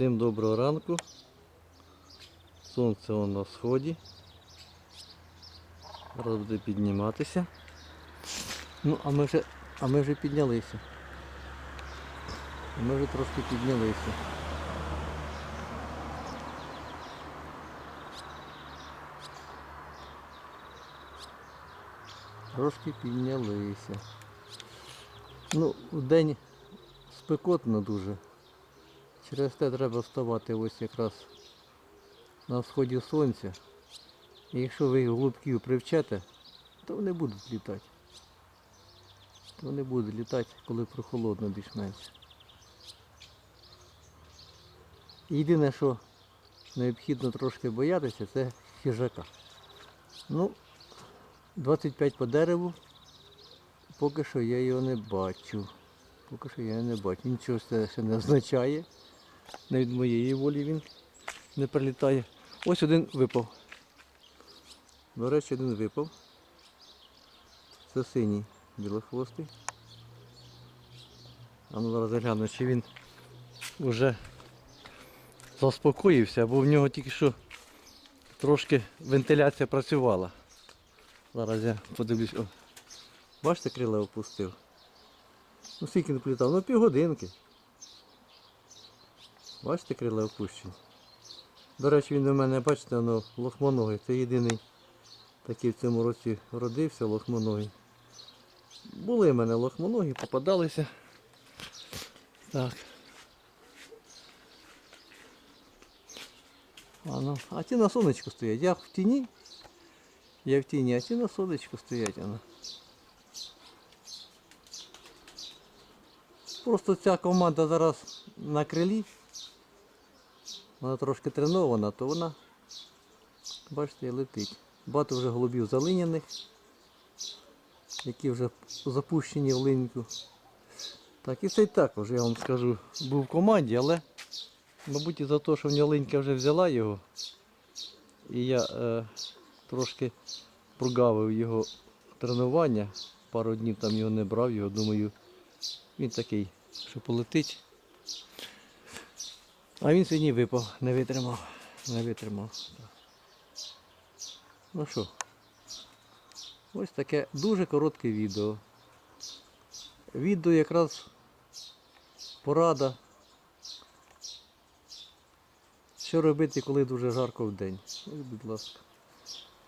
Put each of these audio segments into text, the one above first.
Всім доброго ранку. Сонце воно на сході. Зараз буде підніматися. Ну, а ми вже, а ми вже піднялися. Ми вже трошки піднялися. Трошки піднялися. Ну, в день спекотно дуже. Через те треба вставати ось якраз на сході сонця. І якщо ви їх голубків привчете, то вони будуть літати. То вони будуть літати, коли прохолодно більш-менш. Єдине, що необхідно трошки боятися, це хижака. Ну, 25 по дереву, поки що я його не бачу. Поки що я його не бачу. Нічого це ще не означає. Не від моєї волі він не прилітає. Ось один випав. До речі, один випав. Це синій білохвостий. А ну зараз гляну, чи він вже заспокоївся, бо в нього тільки що трошки вентиляція працювала. Зараз я подивлюсь. О, бачите, крила опустив. Ну скільки не політав? Ну півгодинки. Бачите, крила опущені. До речі, він у мене, бачите, воно лохмоногий. Це єдиний такий в цьому році родився лохмоногий. Були в мене лохмоногі, попадалися. Так. А, ну, а ті на сонечку стоять. Я в тіні. Я в тіні, а ті на сонечку стоять. Воно. Просто ця команда зараз на крилі. Вона трошки тренована, то вона, бачите, летить. Багато вже голубів залиняних, які вже запущені в линьку. Так, і цей також, я вам скажу, був в команді, але, мабуть, із-за того, що в нього линька вже взяла його, і я е, трошки прогавив його тренування, пару днів там його не брав, його думаю, він такий, що полетить. А він сьогодні випав, не витримав. Не витримав. Ну що, ось таке дуже коротке відео. Відео якраз порада. Що робити, коли дуже жарко в день. Ось, будь ласка.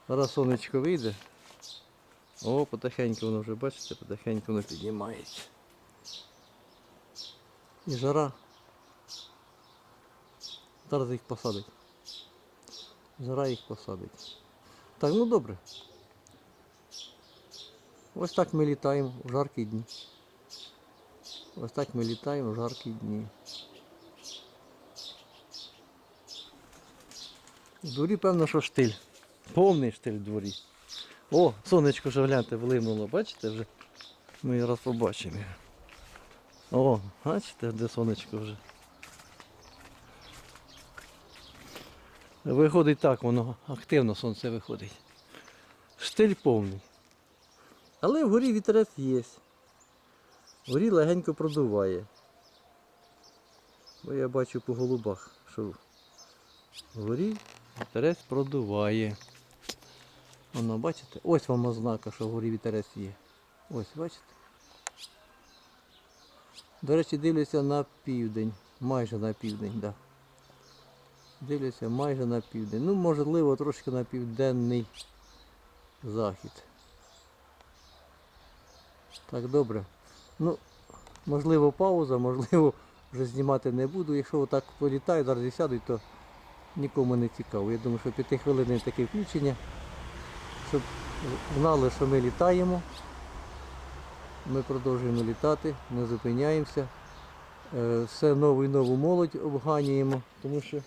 Зараз сонечко вийде. О, потихеньку воно вже, бачите, потихеньку воно піднімається. І жара. Зараз їх посадить. Жара їх посадить. Так, ну добре. Ось так ми літаємо в жаркі дні. Ось так ми літаємо в жаркі дні. В дворі, певно, що штиль. Повний штиль в дворі. О, сонечко вже гляньте, влимнуло, бачите вже? Ми раз побачимо. О, бачите, де сонечко вже. Виходить так, воно активно сонце виходить. Штиль повний. Але вгорі вітерець є. Вгорі легенько продуває. Бо я бачу по голубах, що вгорі вітерець продуває. Воно, бачите? Ось вам ознака, що вгорі вітерець є. Ось, бачите? До речі, дивлюся на південь. Майже на південь, так. Да. Дивлюся майже на південь. Ну, можливо, трошки на південний захід. Так, добре. Ну, можливо, пауза, можливо, вже знімати не буду. Якщо отак політаю, зараз сядуть, то нікому не цікаво. Я думаю, що п'ятихвилинне таке включення, щоб знали, що ми літаємо. Ми продовжуємо літати, не зупиняємося. Е, Все нову і нову молодь обганюємо, тому що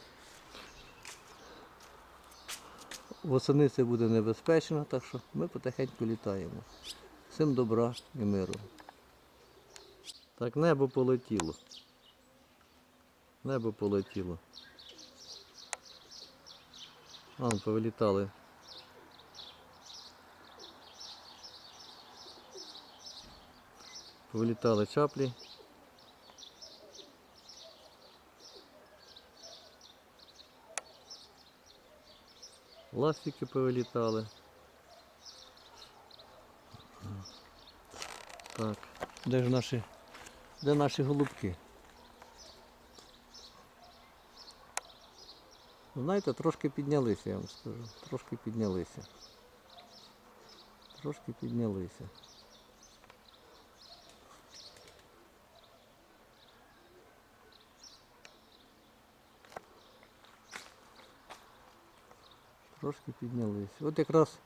восени це буде небезпечно, так що ми потихеньку літаємо. Всім добра і миру. Так, небо полетіло. Небо полетіло. Вон повилітали. Повилітали чаплі. Ластики повилітали. Так, де ж наші, де наші голубки? Знаєте, трошки піднялися, я вам скажу. Трошки піднялися. Трошки піднялися. Трошки піднялися. От якраз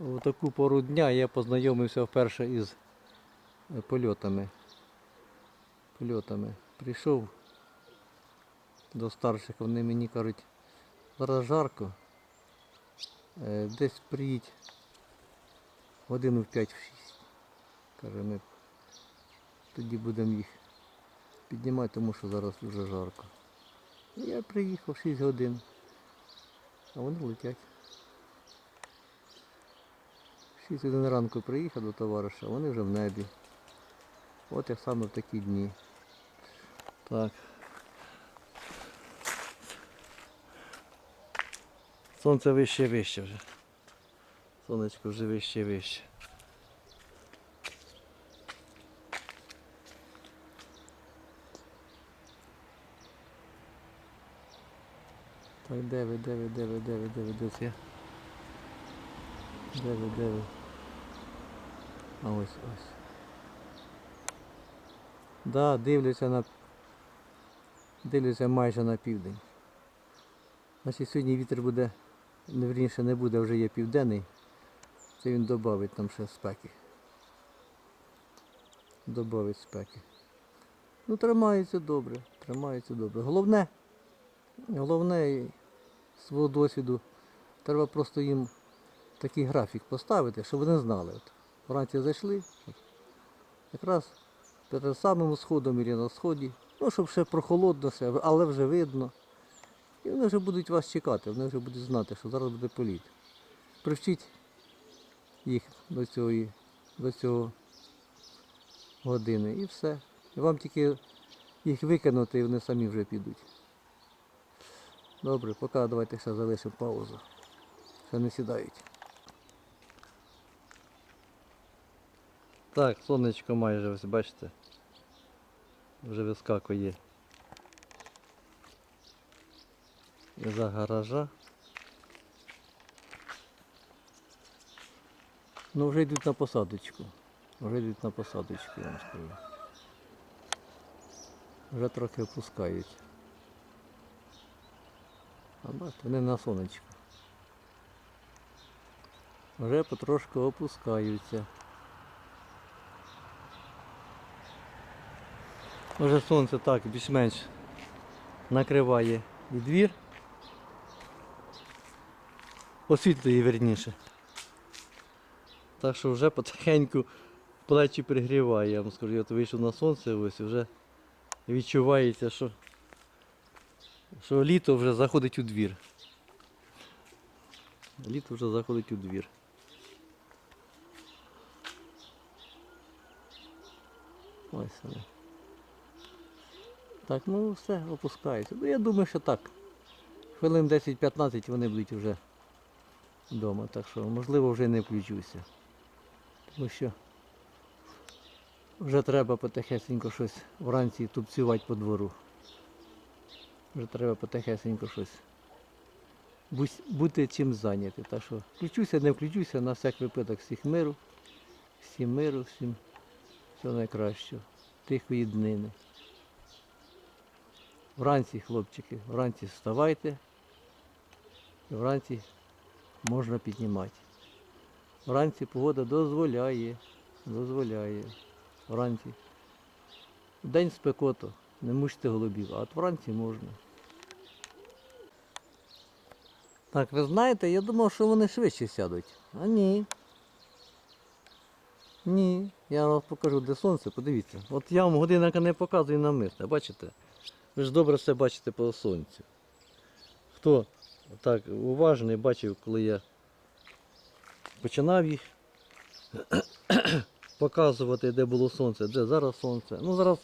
у таку пору дня я познайомився вперше із е, польотами. Польотами. Прийшов до старших, вони мені кажуть, зараз жарко. Е, Десь приїдь годину в 5 в 6. Каже, ми тоді будемо їх піднімати, тому що зараз дуже жарко. Я приїхав 6 годин, а вони летять. 6 годин ранку приїхав до товариша, вони вже в небі. От як саме в такі дні. Так. Сонце вище вище вже. Сонечко вже вище вище. Так, де ви, де ви, де ви, де ви, де ви, де це я? Де ви, де ви? А ось ось. Да, дивляться на дивляться майже на південь. Значить сьогодні вітер буде, не вірніше не буде, вже є південний. Це він додавить там ще спеки. Добавить спеки. Ну тримається добре, тримається добре. Головне, головне свого досвіду, треба просто їм такий графік поставити, щоб вони знали. От, вранці зайшли, от, якраз перед самим сходом і на сході, ну щоб ще прохолодно але вже видно. І вони вже будуть вас чекати, вони вже будуть знати, що зараз буде політ. Привчіть їх до цього, до цього години і все. І вам тільки їх викинути і вони самі вже підуть. Добре, поки давайте ще залишимо паузу. Ще не сідають. Так, сонечко майже ось бачите. Вже вискакує. за гаража. Ну вже йдуть на посадочку. Вже йдуть на посадочку, я вам скажу. Вже трохи опускають. А бачите, вони на сонечку. Вже потрошку опускаються. Вже сонце так більш-менш накриває і двір. Освітлює верніше. Так що вже потихеньку плечі пригріває, я вам скажу, я от вийшов на сонце ось вже відчувається, що, що літо вже заходить у двір. Літо вже заходить у двір. Ось вони. Так, ну все, опускається. Ну я думаю, що так. Хвилин 10-15 вони будуть вже вдома, так що можливо вже не включуся. Тому що вже треба потихесенько щось вранці тупцювати по двору. Вже треба потихесенько щось бути чим зайняти. Так що включуся, не включуся, на всяк випадок всіх миру, всім миру, всім всього найкращого. Тихої днини. Вранці, хлопчики, вранці вставайте. Вранці можна піднімати. Вранці погода дозволяє, дозволяє. Вранці. День спекоту, не мучте голубів, а от вранці можна. Так, ви знаєте, я думав, що вони швидше сядуть. А ні. Ні. Я вам покажу, де сонце, подивіться. От я вам годинника не показую намисне, бачите? Ви ж добре все бачите по сонцю. Хто так уважний бачив, коли я починав їх показувати, де було сонце, де зараз сонце. Ну зараз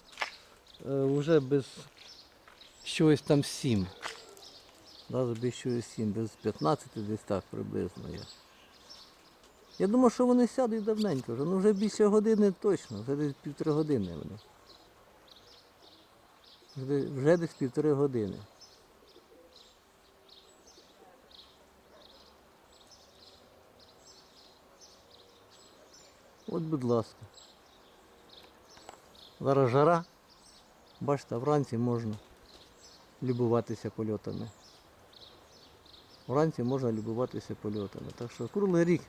е, вже без щось там сім. Без чогось 7, без 15 десь так приблизно я. Я думав, що вони сядуть давненько вже. Ну вже більше години точно, вже десь півтори години вони. Вже, вже десь півтори години. От, будь ласка. Зараз жара. Бачите, вранці можна любуватися польотами. Вранці можна любуватися польотами. Так що круглий рік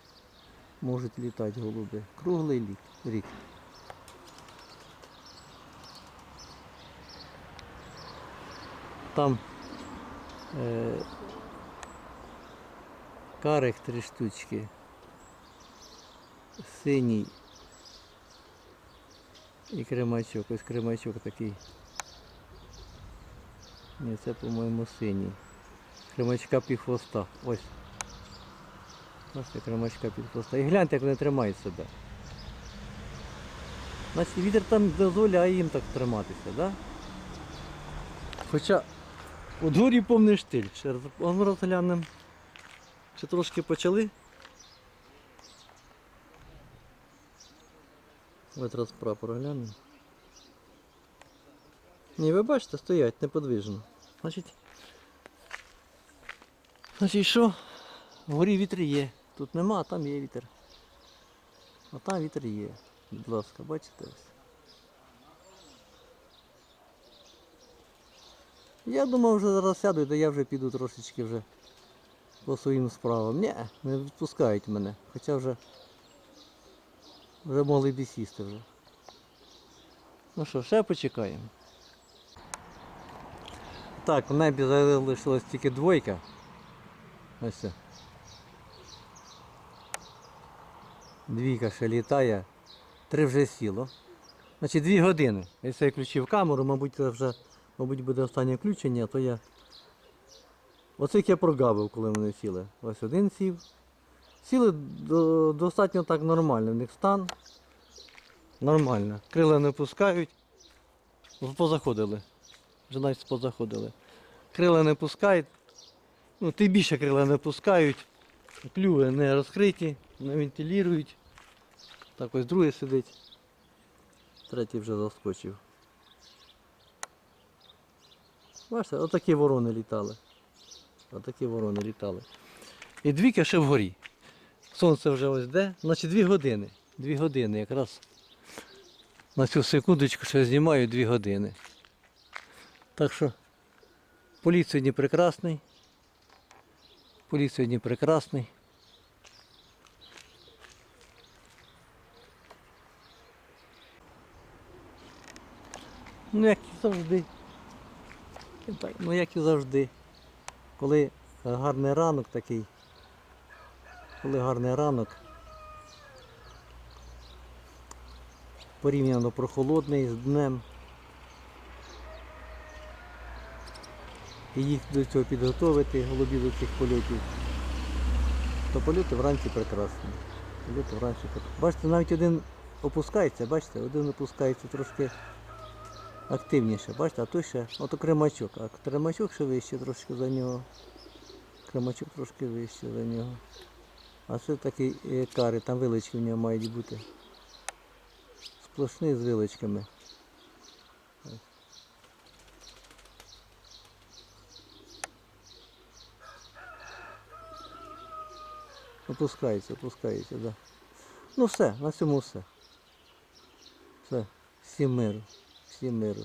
можуть літати голуби. Круглий рік. Там е, карих три штучки. Синій і кремачок. Ось кремачок такий. Ні, це, по-моєму, синій. Кремачка пів хвоста. Ось. Бачите, кремачка під хвоста. І гляньте, як вони тримають себе. Значить, вітер там дозволяє їм так триматися. Да? Хоча у дворі повний штиль. Ну, розглянемо. Ще трошки почали. Ось раз прапор глянемо. Ні, ви бачите, стоять неподвижно. Значить, значить що? Вгорі вітер є. Тут нема, а там є вітер. А там вітер є. Будь ласка, бачите ось. Я думав, вже зараз сяду, то я вже піду трошечки вже по своїм справам. Ні, не відпускають мене. Хоча вже вже могли б і сісти вже. Ну що, ще почекаємо. Так, в небі залишилась тільки двойка. Ось. Двійка ще літає. Три вже сіло. Значить, дві години. Якщо я включив камеру, мабуть, це вже мабуть, буде останнє включення, то я. Як я прогавив, коли вони сіли. Ось один сів. Сіли до- достатньо так нормально, в них стан. Нормально. Крила не пускають. Позаходили. Вже навіть позаходили. Крила не пускають. Ну, тим більше крила не пускають. Клюви не розкриті, не вентилюють. Так ось другий сидить. Третій вже заскочив. Бачите, отакі ворони літали. Отакі ворони літали. І двійка ще вгорі. Сонце вже ось де. Значить дві години. Дві години якраз. На цю секундочку ще знімаю дві години. Так що політ сьогодні прекрасний. Політ сьогодні прекрасний. Ну як і завжди. Ну як і завжди. Коли гарний ранок такий, коли гарний ранок, порівняно прохолодний з днем. І їх до цього підготовити, голубів до цих польотів. То польоти вранці прекрасні. Польоти вранці. Бачите, навіть один опускається, бачите, один опускається трошки активніше, бачите, а той ще, ото кремачок, а кремачок ще вище трошки за нього. Кремачок трошки вище за нього. А це такий е, кари, там вилички в нього мають бути. Сплошний з виличками. Опускається, опускається. Да. Ну все, на цьому все. Все. Всім миру. Всім миру.